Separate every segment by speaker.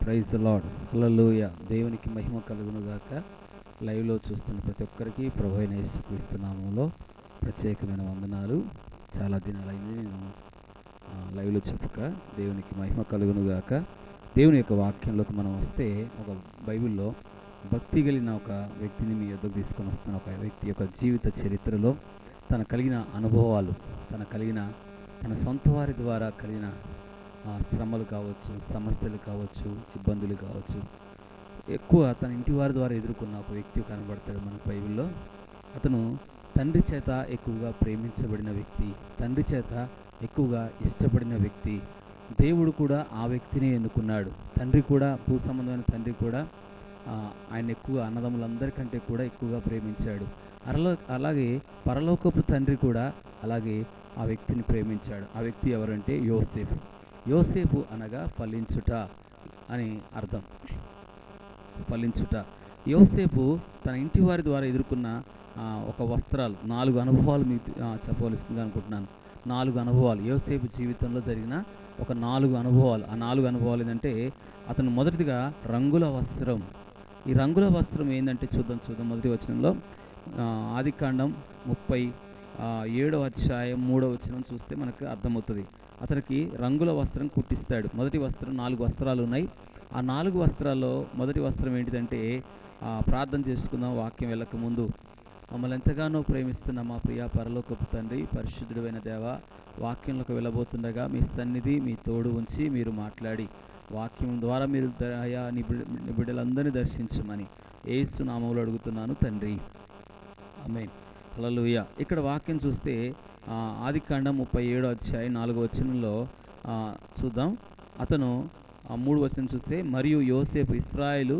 Speaker 1: Praise lord హల్లెలూయ. దేవునికి మహిమ కలుగును గాక. లైవ్లో చూస్తున్న ప్రతి ఒక్కరికి ప్రభు అయిన యేసుక్రీస్తు ప్రత్యేకమైన వందనాలు. చాలా దినాలైంది నేను లైవ్లో చెప్పక దేవునికి మహిమ కలుగును గాక. దేవుని యొక్క వాక్యంలోకి మనం వస్తే ఒక బైబిల్లో భక్తి కలిగిన ఒక వ్యక్తిని మీ యొద్దకు తీసుకొని వస్తున్న ఒక వ్యక్తి యొక్క జీవిత చరిత్రలో తన కలిగిన అనుభవాలు తన కలిగిన తన సొంత వారి ద్వారా కలిగిన ఆ, శ్రమలు కావచ్చు సమస్యలు కావచ్చు ఇబ్బందులు కావచ్చు ఎక్కువ తన ఇంటి వారి ద్వారా ఎదుర్కొన్న ఒక వ్యక్తి కనబడతాడు మన బైబిల్లో. అతను తండ్రి చేత ఎక్కువగా ప్రేమించబడిన వ్యక్తి తండ్రి చేత ఎక్కువగా ఇష్టపడిన వ్యక్తి. దేవుడు కూడా ఆ వ్యక్తిని ఎన్నుకున్నాడు. తండ్రి కూడా భూ సంబంధమైన తండ్రి కూడా ఆయన ఎక్కువ అన్నదమ్ములందరికంటే కూడా ఎక్కువగా ప్రేమించాడు. అరలో అలాగే పరలోకపు తండ్రి కూడా అలాగే ఆ వ్యక్తిని ప్రేమించాడు. ఆ వ్యక్తి ఎవరంటే యోసేపు. యోసేపు అనగా ఫలించుట అని అర్థం. ఫలించుట. యోసేపు తన ఇంటి వారి ద్వారా ఎదుర్కొన్న ఒక వస్త్రాలు నాలుగు అనుభవాలు మీకు ఆ, చెప్పవలసిందిగా అనుకుంటున్నాను. నాలుగు అనుభవాలు. యోసేపు జీవితంలో జరిగిన ఒక నాలుగు అనుభవాలు. ఆ నాలుగు అనుభవాలు ఏంటంటే అతను మొదటిదిగా రంగుల వస్త్రం. ఈ రంగుల వస్త్రం ఏంటంటే చూద్దాం చూద్దాం మొదటి వచనంలో. ఆదికాండం ముప్పై ఏడవ అధ్యాయం మూడవ వచనం చూస్తే మనకు అర్థమవుతుంది. అతనికి రంగుల వస్త్రం కుట్టిస్తాడు. మొదటి వస్త్రం నాలుగు వస్త్రాలు ఉన్నాయి. ఆ నాలుగు వస్త్రాల్లో మొదటి వస్త్రం ఏంటిదంటే ప్రార్థన చేసుకుందాం వాక్యం వెళ్ళక ముందు. మమ్మల్ని ఎంతగానో ప్రేమిస్తున్న మా ప్రియ పరలోకపు తండ్రి పరిశుద్ధుడైన దేవ వాక్యంలోకి వెళ్ళబోతుండగా మీ సన్నిధి మీ తోడు ఉంచి మీరు మాట్లాడి. వాక్యం ద్వారా మీరు దయా నిబిడ బిడ్డ దర్శించమని. ఏసు అడుగుతున్నాను తండ్రి. అమ్మే హలలుయ ఇక్కడ వాక్యం చూస్తే ఆది ఆదికాండం ముప్పై ఏడో వచ్చాయి నాలుగో వచనంలో చూద్దాం. అతను మూడు వచనం చూస్తే మరియు యోసేపు ఇస్రాయేలు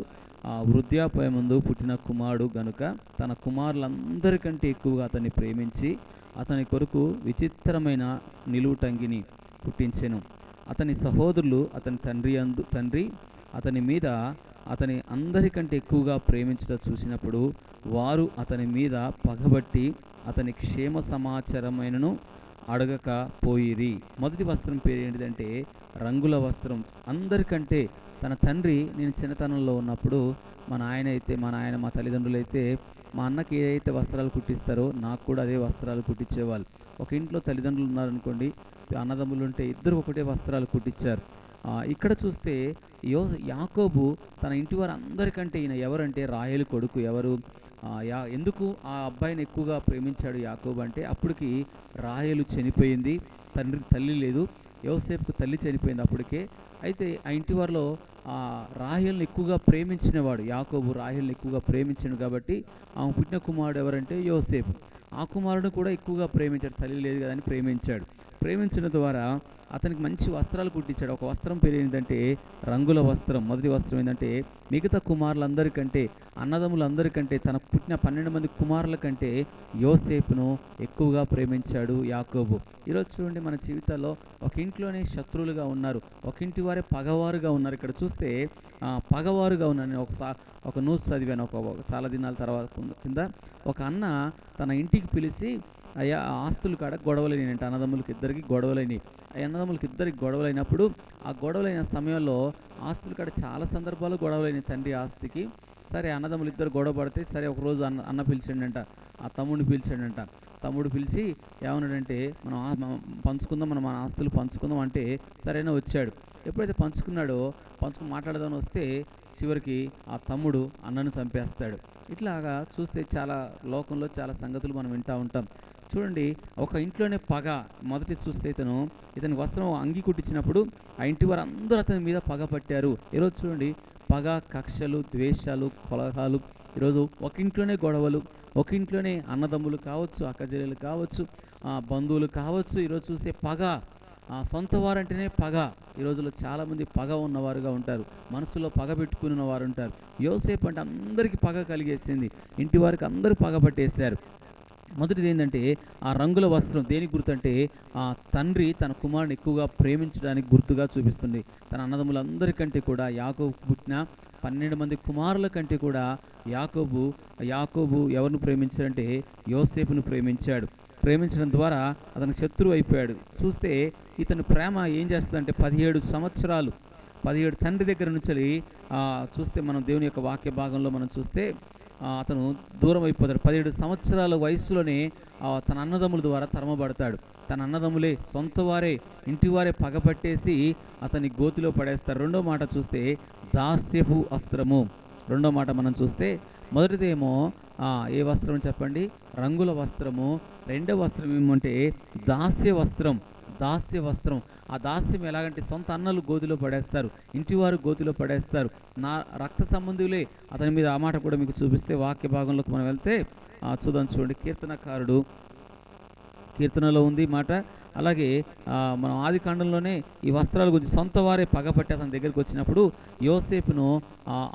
Speaker 1: వృద్ధాప్య ముందు పుట్టిన కుమారుడు గనుక తన కుమారులందరికంటే ఎక్కువగా అతన్ని ప్రేమించి అతని కొరకు విచిత్రమైన నిలువుటంగిని పుట్టించెను. అతని సహోదరులు అతని తండ్రి అందు తండ్రి అతని మీద అతని అందరికంటే ఎక్కువగా ప్రేమించడం చూసినప్పుడు వారు అతని మీద పగబట్టి అతని క్షేమ సమాచారమైనను అడగక పోయిరి. మొదటి వస్త్రం పేరు ఏంటిదంటే రంగుల వస్త్రం. అందరికంటే తన తండ్రి నేను చిన్నతనంలో ఉన్నప్పుడు మా నాయన అయితే మా నాయన మా తల్లిదండ్రులు అయితే మా అన్నకి ఏదైతే వస్త్రాలు కుట్టిస్తారో నాకు కూడా అదే వస్త్రాలు కుట్టించేవాళ్ళు ఒక ఇంట్లో తల్లిదండ్రులు ఉన్నారనుకోండి అన్నదమ్ములు ఉంటే ఇద్దరు ఒకటే వస్త్రాలు కుట్టించారు ఇక్కడ చూస్తే యో యాకోబు తన ఇంటి వారు అందరికంటే ఈయన ఎవరంటే రాయలు కొడుకు ఎవరు? యా ఎందుకు ఆ అబ్బాయిని ఎక్కువగా ప్రేమించాడు యాకోబు అంటే అప్పటికి రాయలు చనిపోయింది తండ్రి తల్లి లేదు. యోసేపుకు తల్లి చనిపోయింది అప్పటికే. అయితే ఆ ఇంటి వారిలో ఆ ఎక్కువగా ప్రేమించినవాడు యాకోబు రాహేల్ని ఎక్కువగా ప్రేమించాడు కాబట్టి ఆమె పుట్టిన కుమారుడు ఎవరంటే యోసేపు. ఆ కుమారుడు కూడా ఎక్కువగా ప్రేమించాడు తల్లి లేదు కదా అని ప్రేమించాడు. ప్రేమించడం ద్వారా అతనికి మంచి వస్త్రాలు కుట్టించాడు. ఒక వస్త్రం పేరు ఏంటంటే రంగుల వస్త్రం. మొదటి వస్త్రం ఏంటంటే మిగతా కుమారులందరికంటే అన్నదమ్ములందరికంటే తన పుట్టిన పన్నెండు మంది కుమారుల కంటే యోసేపును ఎక్కువగా ప్రేమించాడు యాకోబు. ఈరోజు చూడండి మన జీవితాల్లో ఒక ఇంట్లోనే శత్రువులుగా ఉన్నారు. ఒక ఇంటి వారే పగవారుగా ఉన్నారు. ఇక్కడ చూస్తే పగవారుగా ఉన్నాను ఒక ఒక న్యూస్ చదివాను. ఒక చాలా దినాల తర్వాత కింద ఒక అన్న తన ఇంటికి పిలిచి అయ్యా ఆ ఆస్తులు కాడ గొడవలైనంట అన్నదమ్ములకి ఇద్దరికి గొడవలైనవి ఆ అన్నదమ్ములకి ఇద్దరికి గొడవలైనప్పుడు ఆ గొడవలైన సమయంలో ఆస్తులు కాడ చాలా సందర్భాలు గొడవలైన తండ్రి ఆస్తికి. సరే అన్నదమ్ములు ఇద్దరు గొడవ పడితే సరే ఒకరోజు అన్న అన్న పిలిచిండంట. ఆ తమ్ముడిని పిలిచాడంట. తమ్ముడు పిలిచి ఏమన్నాడంటే మనం మనం పంచుకుందాం మనం మన ఆస్తులు పంచుకుందాం అంటే సరైన వచ్చాడు. ఎప్పుడైతే పంచుకున్నాడో పంచుకుని మాట్లాడదామని వస్తే చివరికి ఆ తమ్ముడు అన్నను చంపేస్తాడు. ఇట్లాగా చూస్తే చాలా లోకంలో చాలా సంగతులు మనం వింటూ ఉంటాం. చూడండి ఒక ఇంట్లోనే పగ. మొదటి చూస్తే ఇతను ఇతని వస్త్రం అంగి కుట్టించినప్పుడు ఆ ఇంటి వారు అందరూ అతని మీద పగ పట్టారు. ఈరోజు చూడండి పగ కక్షలు ద్వేషాలు కొలహాలు ఈరోజు ఒక ఇంట్లోనే గొడవలు ఒక ఇంట్లోనే అన్నదమ్ములు కావచ్చు అక్కజెల్లెలు కావచ్చు ఆ, బంధువులు కావచ్చు ఈరోజు చూస్తే పగ. సొంత వారంటేనే పగ. ఈ రోజుల్లో చాలామంది పగ ఉన్నవారుగా ఉంటారు. మనసులో పగ పెట్టుకుని వారు ఉంటారు. యోసేపు అంటే అందరికీ పగ కలిగేసింది. ఇంటి వారికి అందరూ పగ పట్టేశారు. మొదటిది ఏంటంటే ఆ రంగుల వస్త్రం దేనికి గుర్తంటే ఆ తండ్రి తన కుమారుని ఎక్కువగా ప్రేమించడానికి గుర్తుగా చూపిస్తుంది. తన అన్నదమ్ములందరికంటే కూడా యాకోబు పుట్టిన పన్నెండు మంది కుమారుల కంటే కూడా యాకోబు యాకోబు ఎవరిని ప్రేమించాడంటే యోసేపును ప్రేమించాడు. ప్రేమించడం ద్వారా అతను శత్రువు అయిపోయాడు. చూస్తే ఇతని ప్రేమ ఏం చేస్తుందంటే పదిహేడు సంవత్సరాలు పదిహేడు తండ్రి దగ్గర నుంచి చూస్తే మనం దేవుని యొక్క వాక్య భాగంలో మనం చూస్తే అతను దూరం అయిపోతాడు. పదిహేడు సంవత్సరాల వయసులోనే తన అన్నదమ్ముల ద్వారా తరమబడతాడు. తన అన్నదమ్ములే సొంత వారే ఇంటివారే పగపట్టేసి అతని గోతిలో పడేస్తారు. రెండో మాట చూస్తే దాస్యపు అస్త్రము. రెండో మాట మనం చూస్తే మొదటిదేమో ఏ వస్త్రం చెప్పండి? రంగుల వస్త్రము. రెండవ వస్త్రం ఏమంటే దాస్య వస్త్రం దాస్య వస్త్రం. ఆ దాస్యం ఎలాగంటే సొంత అన్నలు గోతిలో పడేస్తారు. ఇంటివారు గోతిలో పడేస్తారు. నా రక్త సంబంధులే. అతని మీద ఆ మాట కూడా మీకు చూపిస్తే వాక్య భాగంలోకి మనం వెళ్తే చూద్దాం చూడండి. కీర్తనకారుడు కీర్తనలో ఉంది ఈ మాట. అలాగే మనం ఆది కాండంలోనే ఈ వస్త్రాల గురించి సొంత వారే పగపట్టి అతని దగ్గరికి వచ్చినప్పుడు యోసేపును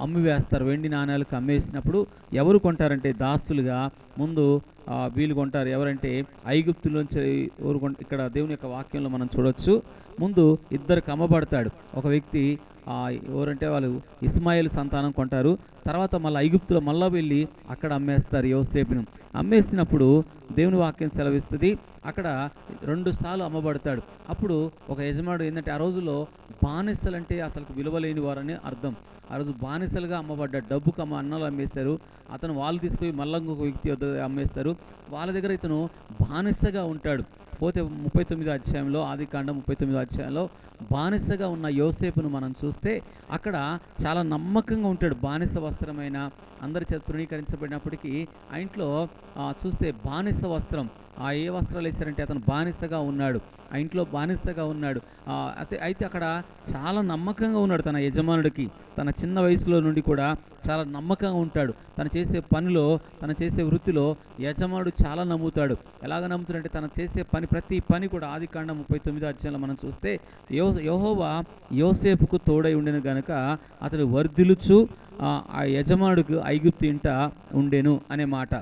Speaker 1: అమ్మివేస్తారు వెండి నాణ్యాలకు అమ్మేసినప్పుడు ఎవరు కొంటారంటే దాస్తులుగా ముందు ఆ, కొంటారు. ఎవరంటే ఐగుప్తులోంచి ఎవరు ఇక్కడ దేవుని యొక్క వాక్యంలో మనం చూడొచ్చు. ముందు ఇద్దరు కమ్మబడతాడు. ఒక వ్యక్తి ఎవరంటే వాళ్ళు ఇస్మాయిల్ సంతానం కొంటారు. తర్వాత మళ్ళీ ఐగుప్తులో మళ్ళీ వెళ్ళి అక్కడ అమ్మేస్తారు యోసేపును. అమ్మేసినప్పుడు దేవుని వాక్యం సెలవిస్తుంది. అక్కడ రెండు సార్లు అమ్మబడతాడు. అప్పుడు ఒక యజమానుడు ఏంటంటే ఆ రోజుల్లో బానిసలంటే అసలు విలువలేని వారని అర్థం. ఆ రోజు బానిసలుగా అమ్మబడ్డాడు డబ్బుకు అమ్మ అన్నలు అమ్మేశారు. అతను వాళ్ళు తీసుకుపోయి మళ్ళీ ఇంకొక వ్యక్తి వద్ద అమ్మేస్తారు. వాళ్ళ దగ్గర ఇతను బానిసగా ఉంటాడు. పోతే ముప్పై తొమ్మిదో అధ్యాయంలో ఆదికాండం ముప్పై తొమ్మిదో అధ్యాయంలో బానిసగా ఉన్న యోసేపును మనం చూస్తే అక్కడ చాలా నమ్మకంగా ఉంటాడు. బానిస వస్త్రమైన అందరి చేత తృణీకరించబడినప్పటికీ ఆ ఇంట్లో చూస్తే బానిస వస్త్రం. ఆ ఏ వస్త్రాలు వేశారంటే అతను బానిసగా ఉన్నాడు. ఆ ఇంట్లో బానిసగా ఉన్నాడు. అయితే అయితే అక్కడ చాలా నమ్మకంగా ఉన్నాడు తన యజమానుడికి. తన చిన్న వయసులో నుండి కూడా చాలా నమ్మకంగా ఉంటాడు. తను చేసే పనిలో తను చేసే వృత్తిలో యజమానుడు చాలా నమ్ముతాడు. ఎలాగ నమ్ముతాడంటే తను చేసే పని ప్రతి పని కూడా ఆది కాండ ముప్పై తొమ్మిది అధ్యాయంలో మనం చూస్తే యో యహోవా యోసేపుకు తోడై ఉండేను గనుక అతడు వర్ధిలుచు ఆ, యజమానుడికి ఐగుప్తు ఇంట ఉండేను అనే మాట.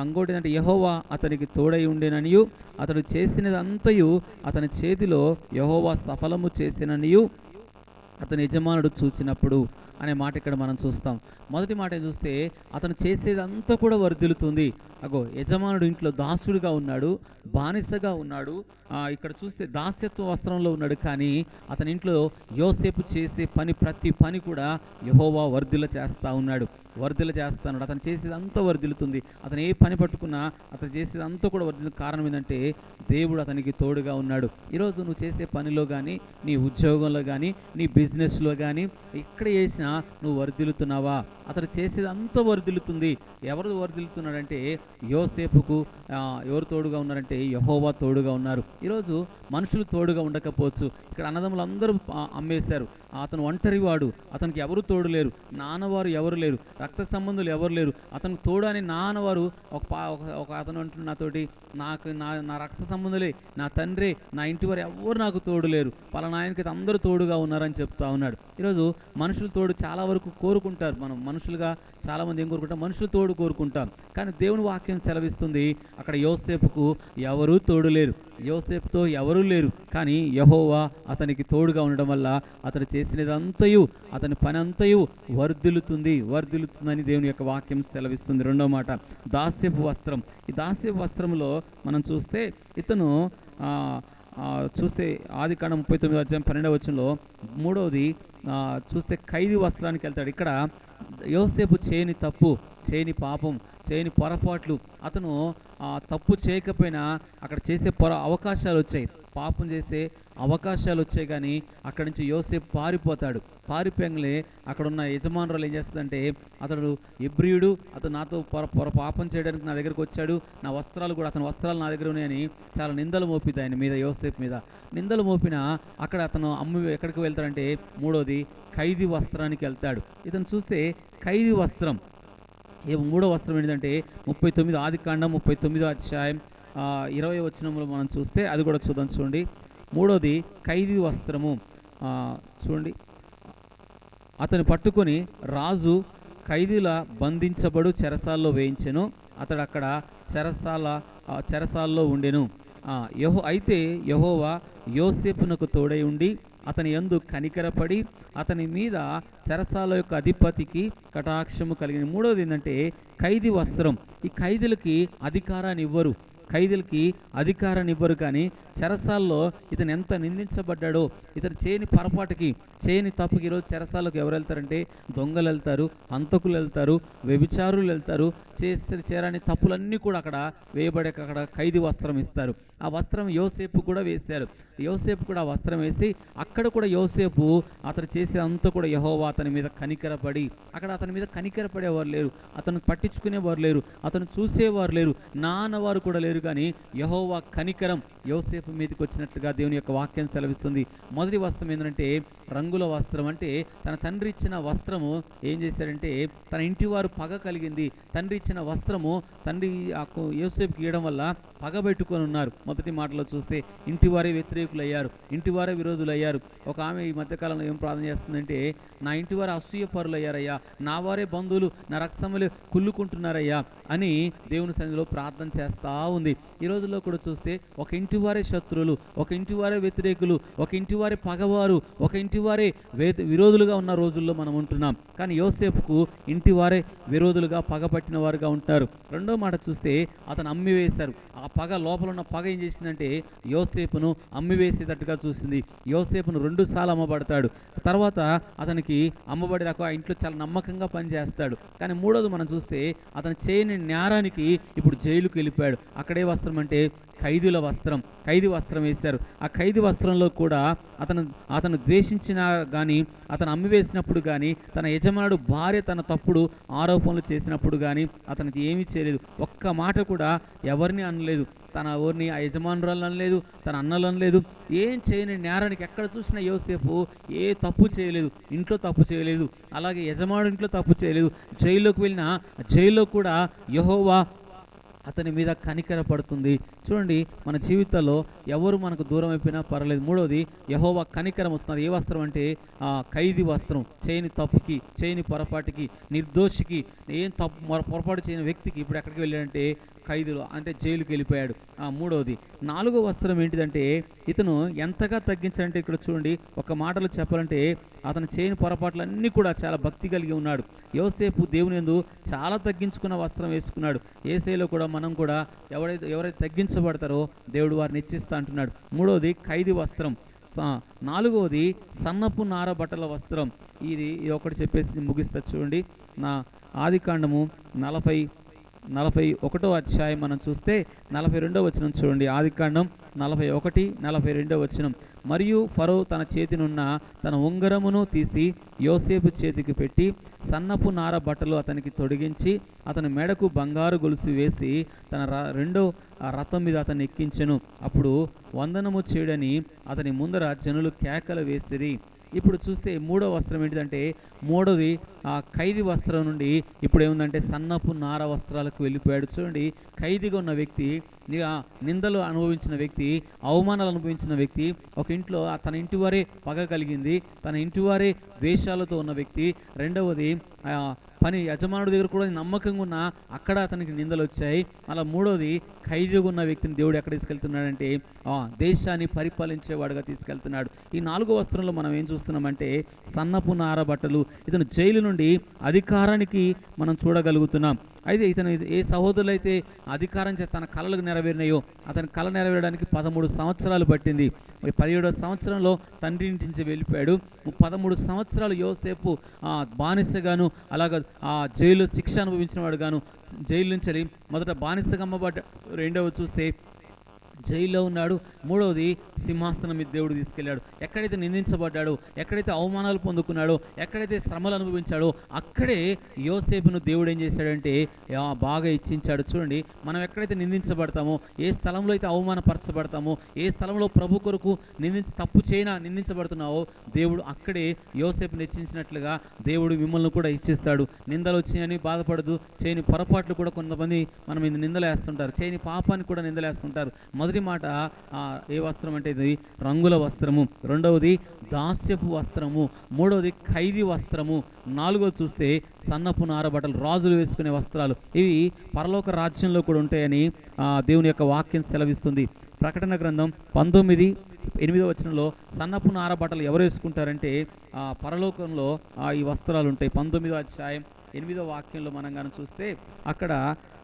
Speaker 1: ఇంకోటి ఏంటంటే యహోవా అతనికి తోడై ఉండేననియు అతడు చేసినదంతయు అతని చేతిలో యహోవా సఫలము చేసిననియు అతని యజమానుడు చూచినప్పుడు అనే మాట ఇక్కడ మనం చూస్తాం. మొదటి మాట చూస్తే అతను చేసేదంతా కూడా వర్ధిల్లుతుంది. అగో యజమానుడు ఇంట్లో దాసుడిగా ఉన్నాడు బానిసగా ఉన్నాడు. ఇక్కడ చూస్తే దాస్యత్వ వస్త్రంలో ఉన్నాడు కానీ అతని ఇంట్లో యోసేపు చేసే పని ప్రతి పని కూడా యహోవా వర్ధిల చేస్తూ ఉన్నాడు. వర్ధిల చేస్తాడు అతను చేసేదంతా వర్ధిల్లుతుంది. అతను ఏ పని పట్టుకున్నా అతను చేసేదంతా కూడా వర్ధిల్ల కారణం ఏంటంటే దేవుడు అతనికి తోడుగా ఉన్నాడు. ఈరోజు నువ్వు చేసే పనిలో కానీ నీ ఉద్యోగంలో కానీ నీ బిజినెస్లో కానీ ఎక్కడ చేసినా నువ్వు వర్ధిల్లుతున్నావా? అతను చేసేదంతా వర్ధిల్లుతుంది ఎవరు వరిదిల్లుతున్నాడంటే యోసేపుకు ఎవరు తోడుగా ఉన్నారంటే యహోవా తోడుగా ఉన్నారు. ఈరోజు మనుషులు తోడుగా ఉండకపోవచ్చు. ఇక్కడ అన్నదమ్ములు అందరూ అమ్మేశారు. అతను ఒంటరివాడు. అతనికి ఎవరు తోడు లేరు. నాన్నవారు ఎవరు లేరు. రక్త సంబంధులు ఎవరు లేరు. అతనికి తోడు అని నాన్నవారు ఒక పా ఒక- ఒక అతను అంటున్న నాతోటి నాకు నా నా రక్త సంబంధులే నా తండ్రి నా ఇంటి వారు ఎవరు నాకు తోడు లేరు. పలానా ఆయనకి అందరూ తోడుగా ఉన్నారని చెప్తా ఉన్నాడు. ఈరోజు మనుషులు తోడు చాలా వరకు కోరుకుంటారు మనం మనుషులుగా చాలామంది ఏం కోరుకుంటాం మనుషులు తోడు కోరుకుంటాం కానీ దేవుని వాక్యం సెలవిస్తుంది అక్కడ యోసేపుకు ఎవరూ తోడు లేరు. యోసేపుతో ఎవరూ లేరు. కానీ యహోవా అతనికి తోడుగా ఉండడం వల్ల అతను చేసినదంతయు అతని పని అంతయు వర్ధిల్లుతుంది. వర్ధిల్లుతుందని దేవుని యొక్క వాక్యం సెలవిస్తుంది. రెండో మాట దాస్యపు వస్త్రం. ఈ దాస్యపు వస్త్రంలో మనం చూస్తే ఇతను చూస్తే ఆది కాండం ముప్పై తొమ్మిది అధ్యాయం పన్నెండవ వచ్చంలో మూడవది చూస్తే ఖైదీ వస్త్రానికి వెళ్తాడు. ఇక్కడ యోసేపు చేయని తప్పు చేయని పాపం చేయని పొరపాట్లు. అతను తప్పు చేయకపోయినా అక్కడ చేసే పొర అవకాశాలు వచ్చాయి. పాపం చేసే అవకాశాలు వచ్చాయి కానీ అక్కడి నుంచి యోసేపు పారిపోతాడు. పారిపోయంగానే అక్కడ ఉన్న యజమానురాలు ఏం చేస్తుందంటే అతడు ఎబ్రియుడు అతను నాతో పొర పొర పాపం చేయడానికి నా దగ్గరకు వచ్చాడు. నా వస్త్రాలు కూడా అతని వస్త్రాలు నా దగ్గర ఉన్నాయని చాలా నిందలు మోపింది ఆయన మీద యోసేపు మీద. నిందలు మోపిన అక్కడ అతను అమ్మి ఎక్కడికి వెళ్తాడంటే మూడోది ఖైదీ వస్త్రానికి వెళ్తాడు. ఇతను చూస్తే ఖైదీ వస్త్రం. ఏ మూడో వస్త్రం ఏంటంటే ముప్పై తొమ్మిది ఆది కాండం ముప్పై తొమ్మిదో అధ్యాయం ఇరవై వచనంలో మనం చూస్తే అది కూడా చూద్దాం చూడండి. మూడోది ఖైదీ వస్త్రము. చూడండి. అతను పట్టుకొని రాజు ఖైదీల బంధించబడు చెరసాల్లో వేయించెను. అతడు అక్కడ చెరసాల చెరసాల్లో ఉండెను. యహో అయితే యహోవా యోసేపునకు తోడై ఉండి అతని యందు కనికరపడి అతని మీద చెరసాల యొక్క అధిపతికి కటాక్షము కలిగిన. మూడవది ఏంటంటే ఖైదీ వస్త్రం. ఈ ఖైదీలకి అధికారాన్ని ఇవ్వరు. ఖైదీలకి అధికారాన్ని ఇవ్వరు కానీ చెరసాల్లో ఇతను ఎంత నిందించబడ్డాడో ఇతను చేయని పొరపాటుకి చేయని తప్పుకి ఈరోజు చెరసాలకు ఎవరు వెళ్తారంటే దొంగలు వెళ్తారు హంతకులు వెళ్తారు వ్యభిచారులు వెళ్తారు చేస్తే చేరని తప్పులన్నీ కూడా అక్కడ వేయబడే అక్కడ ఖైదీ వస్త్రం ఇస్తారు. ఆ వస్త్రం యోసేపు కూడా వేశారు. యోసేపు కూడా వస్త్రం వేసి అక్కడ కూడా యోసేపు అతను చేసే అంతా కూడా యహోవా అతని మీద కనికరపడి అక్కడ అతని మీద కనికరపడేవారు లేరు. అతను పట్టించుకునేవారు లేరు. అతను చూసేవారు లేరు. నాన్నవారు కూడా లేరు కానీ యహోవా కనికరం యోసేపు మీదకి వచ్చినట్టుగా దేవుని యొక్క వాక్యం సెలవిస్తుంది. మొదటి వస్త్రం ఏంటంటే రంగుల వస్త్రం. అంటే తన తండ్రి ఇచ్చిన వస్త్రము ఏం చేశాడంటే తన ఇంటి వారు పగ కలిగింది. తండ్రి ఇచ్చిన వస్త్రము తండ్రి ఆ కు- యోసేపుకి ఇవ్వడం వల్ల పగబెట్టుకొని ఉన్నారు. మొదటి మాటలో చూస్తే ఇంటి వారే వ్యతిరేకులు అయ్యారు ఇంటి వారే విరోధులు అయ్యారు ఒక ఆమె ఈ మధ్యకాలంలో ఏం ప్రార్థన చేస్తుందంటే నా ఇంటి వారు అసూయ పరులయ్యారయ్యా. నా వారే బంధువులు నా రక్తములు కుళ్ళుకుంటున్నారయ్యా అని దేవుని సన్నిధిలో ప్రార్థన చేస్తూ ఉంది. ఈ రోజుల్లో కూడా చూస్తే ఒక ఇంటి వారే శత్రువులు ఒక ఇంటి వారే వ్యతిరేకులు ఒక ఇంటి వారే పగవారు ఒక ఇంటి వారే విరోధులుగా ఉన్న రోజుల్లో మనం ఉంటున్నాం. కానీ యోసేపుకు ఇంటి వారే విరోధులుగా పగపట్టిన వారుగా ఉంటారు. రెండో మాట చూస్తే అతను అమ్మి వేశారు. ఆ పగ లోపల ఉన్న పగ ఏం చేసిందంటే యోసేపును అమ్మి వేసేటట్టుగా చూసింది. యోసేపును రెండు సార్లు అమ్మబడతాడు. తర్వాత అతనికి అమ్మబడి రకం ఆ ఇంట్లో చాలా నమ్మకంగా పనిచేస్తాడు కానీ మూడోది మనం చూస్తే అతను చేయని నేరానికి ఇప్పుడు జైలుకి వెళ్ళిపోయాడు. అక్కడే వస్త్రం అంటే ఖైదీల వస్త్రం ఖైదీ వస్త్రం వేశారు. ఆ ఖైదీ వస్త్రంలో కూడా అతను అతను ద్వేషించిన కానీ అతను అమ్మివేసినప్పుడు కానీ తన యజమానుడు భార్య తన తప్పుడు ఆరోపణలు చేసినప్పుడు కానీ అతనికి ఏమీ చేయలేదు. ఒక్క మాట కూడా ఎవరిని అనలేదు. తన ఎవరిని ఆ యజమానురాలు అనలేదు తన అన్నలు అనలేదు. ఏం చేయని నేరానికి ఎక్కడ చూసినా యోసేపు ఏ తప్పు చేయలేదు. ఇంట్లో తప్పు చేయలేదు. అలాగే యజమానుడు ఇంట్లో తప్పు చేయలేదు. జైల్లోకి వెళ్ళిన జైల్లో కూడా యహోవా అతని మీద కనికర పడుతుంది. చూడండి మన జీవితంలో ఎవరు మనకు దూరం అయిపోయినా పర్లేదు మూడోది యహోవా కనికరం వస్తుంది ఏ వస్త్రం అంటే ఖైదీ వస్త్రం. చేయని తప్పుకి చేయని పొరపాటుకి నిర్దోషికి ఏం తప్పు పొరపాటు చేయని వ్యక్తికి ఇప్పుడు ఎక్కడికి వెళ్ళాడంటే ఖైదులు అంటే జైలుకి వెళ్ళిపోయాడు. మూడవది నాలుగో వస్త్రం ఏంటిదంటే ఇతను ఎంతగా తగ్గించాలంటే ఇక్కడ చూడండి ఒక మాటలో చెప్పాలంటే అతను చేయని పొరపాట్లన్నీ కూడా చాలా భక్తి కలిగి ఉన్నాడు. యోసేపు దేవుని ఎందు చాలా తగ్గించుకున్న వస్త్రం వేసుకున్నాడు. ఏసేలో కూడా మనం కూడా ఎవరైతే ఎవరైతే తగ్గించబడతారో దేవుడు వారిని ఇచ్చిస్తా అంటున్నాడు. మూడవది ఖైదీ వస్త్రం. స- నాలుగవది సన్నపు నార బట్టల వస్త్రం. ఇది ఇది ఒకటి చెప్పేసి ముగిస్తా చూడండి. నా ఆది కాండము నలభై నలభై ఒకటో అధ్యాయం మనం చూస్తే నలభై రెండో వచనం చూడండి. ఆదికాండం నలభై ఒకటి నలభై రెండో వచనం. మరియు ఫరో తన చేతినున్న తన ఉంగరమును తీసి యోసేపు చేతికి పెట్టి సన్నపు నార బట్టలు అతనికి తొడిగించి అతని మెడకు బంగారు గొలుసు వేసి తన ర- రెండో రథం మీద అతన్ని ఎక్కించెను. అప్పుడు వందనము చేయడని అతని ముందర జనులు కేకలు వేసిరి. ఇప్పుడు చూస్తే మూడో వస్త్రం ఏంటిదంటే మూడోది ఆ ఖైదీ వస్త్రం నుండి ఇప్పుడు ఏముందంటే సన్నపు నార వస్త్రాలకు వెళ్ళిపోయాడు. చూడండి ఖైదీగా ఉన్న వ్యక్తి నిందలు అనుభవించిన వ్యక్తి అవమానాలు అనుభవించిన వ్యక్తి ఒక ఇంట్లో తన ఇంటి వారే పగ కలిగింది. తన ఇంటి వారే ద్వేషాలతో ఉన్న వ్యక్తి. రెండవది పని యజమానుడి దగ్గర కూడా నమ్మకంగా ఉన్న అక్కడ అతనికి నిందలు వచ్చాయి అలా మూడోది ఖైదీగా ఉన్న వ్యక్తిని దేవుడు ఎక్కడ తీసుకెళ్తున్నాడంటే దేశాన్ని పరిపాలించేవాడుగా తీసుకెళ్తున్నాడు. ఈ నాలుగో వస్త్రంలో మనం ఏం చూస్తున్నామంటే సన్నపు నార బట్టలు. ఇతను జైలు నుండి అధికారానికి మనం చూడగలుగుతున్నాం. అయితే ఇతను ఏ సహోదరులు అయితే అధికారం చేత తన కళలకు నెరవేరినాయో అతని కళ నెరవేరడానికి పదమూడు సంవత్సరాలు పట్టింది. పదిహేడో సంవత్సరంలో తండ్రి ఇంటి నుంచి వెళ్ళిపోయాడు. పదమూడు సంవత్సరాలు యోసేపు ఆ, బానిసగాను అలాగ ఆ జైలు శిక్ష అనుభవించిన వాడు గాను జైలు నుంచి మొదట బానిసగా అమ్మబడ్డ రెండవ చూస్తే జైల్లో ఉన్నాడు. మూడవది సింహాసనం మీద దేవుడు తీసుకెళ్ళాడు. ఎక్కడైతే నిందించబడ్డాడో ఎక్కడైతే అవమానాలు పొందుకున్నాడో ఎక్కడైతే శ్రమలు అనుభవించాడో అక్కడే యోసేపును దేవుడు ఏం చేశాడంటే బాగా ఇచ్చించాడు. చూడండి మనం ఎక్కడైతే నిందించబడతామో ఏ స్థలంలో అయితే అవమానపరచబడతామో ఏ స్థలంలో ప్రభు కొరకు నిందించి తప్పు చేయనా నిందించబడుతున్నావో దేవుడు అక్కడే యోసేపుని హెచ్చించినట్లుగా దేవుడు మిమ్మల్ని కూడా ఇచ్చిస్తాడు నిందలు వచ్చినాయని బాధపడదు. చేయని పొరపాట్లు కూడా కొంతమంది మనం ఇది నిందలేస్తుంటారు చేయని పాపాన్ని కూడా నిందలేస్తుంటారు మొదటి మాట ఏ వస్త్రం అంటే ఇది? రంగుల వస్త్రము. రెండవది దాస్యపు వస్త్రము. మూడవది ఖైదీ వస్త్రము. నాలుగోది చూస్తే సన్నపు నార బట్టలు రాజులు వేసుకునే వస్త్రాలు. ఇవి పరలోక రాజ్యంలో కూడా ఉంటాయని దేవుని యొక్క వాక్యం సెలవిస్తుంది. ప్రకటన గ్రంథం పంతొమ్మిది ఎనిమిదో వచనంలో సన్నపు నార బట్టలు ఎవరు వేసుకుంటారంటే ఆ, పరలోకంలో ఈ వస్త్రాలు ఉంటాయి. పంతొమ్మిదో అధ్యాయం ఎనిమిదో వాక్యంలో మనం కానీ చూస్తే అక్కడ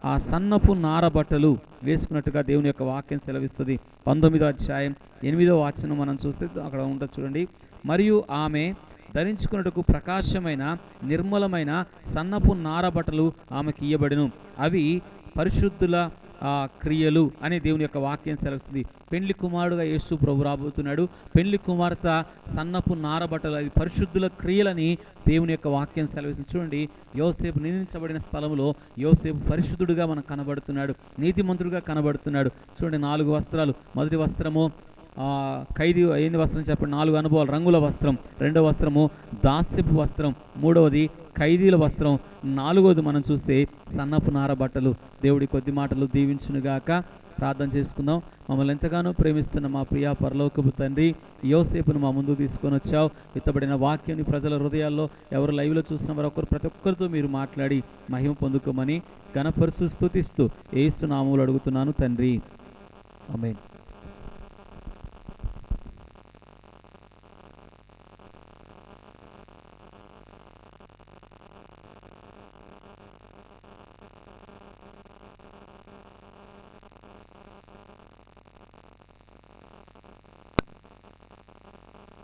Speaker 1: ఆ సన్నపు నార బట్టలు వేసుకున్నట్టుగా దేవుని యొక్క వాక్యం సెలవిస్తుంది. పంతొమ్మిదో అధ్యాయం ఎనిమిదో వాచనం మనం చూస్తే అక్కడ ఉంటుంది చూడండి. మరియు ఆమె ధరించుకున్నట్టుకు ప్రకాశమైన నిర్మలమైన సన్నపు నార బట్టలు ఆమెకి ఇయ్యబడిను. అవి పరిశుద్ధుల క్రియలు అనే దేవుని యొక్క వాక్యం సెలవుస్తుంది. పెళ్ళి కుమారుడుగా యేసు ప్రభు రాబోతున్నాడు. పెళ్ళి కుమార్తె సన్నపు నారబట్టలు అది పరిశుద్ధుల క్రియలని దేవుని యొక్క వాక్యం సెలవిస్తుంది. చూడండి యోసేపు నిందించబడిన స్థలంలో యోసేపు పరిశుద్ధుడుగా మనకు కనబడుతున్నాడు. నీతిమంతుడుగా కనబడుతున్నాడు. చూడండి నాలుగు వస్త్రాలు. మొదటి వస్త్రము ఖైదీ ఏంది వస్త్రం చెప్పండి? నాలుగు అనుభవాలు. రంగుల వస్త్రం. రెండవ వస్త్రము దాస్యపు వస్త్రం. మూడవది ఖైదీల వస్త్రం. నాలుగవది మనం చూస్తే సన్నపు నార బట్టలు. దేవుడి కొద్ది మాటలు దీవించునుగాక ప్రార్థన చేసుకుందాం. మమ్మల్ని ఎంతగానో ప్రేమిస్తున్న మా ప్రియా పరలోకపు తండ్రి యోసేపును మా ముందు తీసుకొని వచ్చావు. విత్తబడిన వాక్యాన్ని ప్రజల హృదయాల్లో ఎవరు లైవ్లో చూసిన వారు ఒకరు ప్రతి ఒక్కరితో మీరు మాట్లాడి మహిమ పొందుకోమని ఘనపరుచు స్థుతిస్తూ ఏస్తున్నాములు అడుగుతున్నాను తండ్రి. ఆమేన్.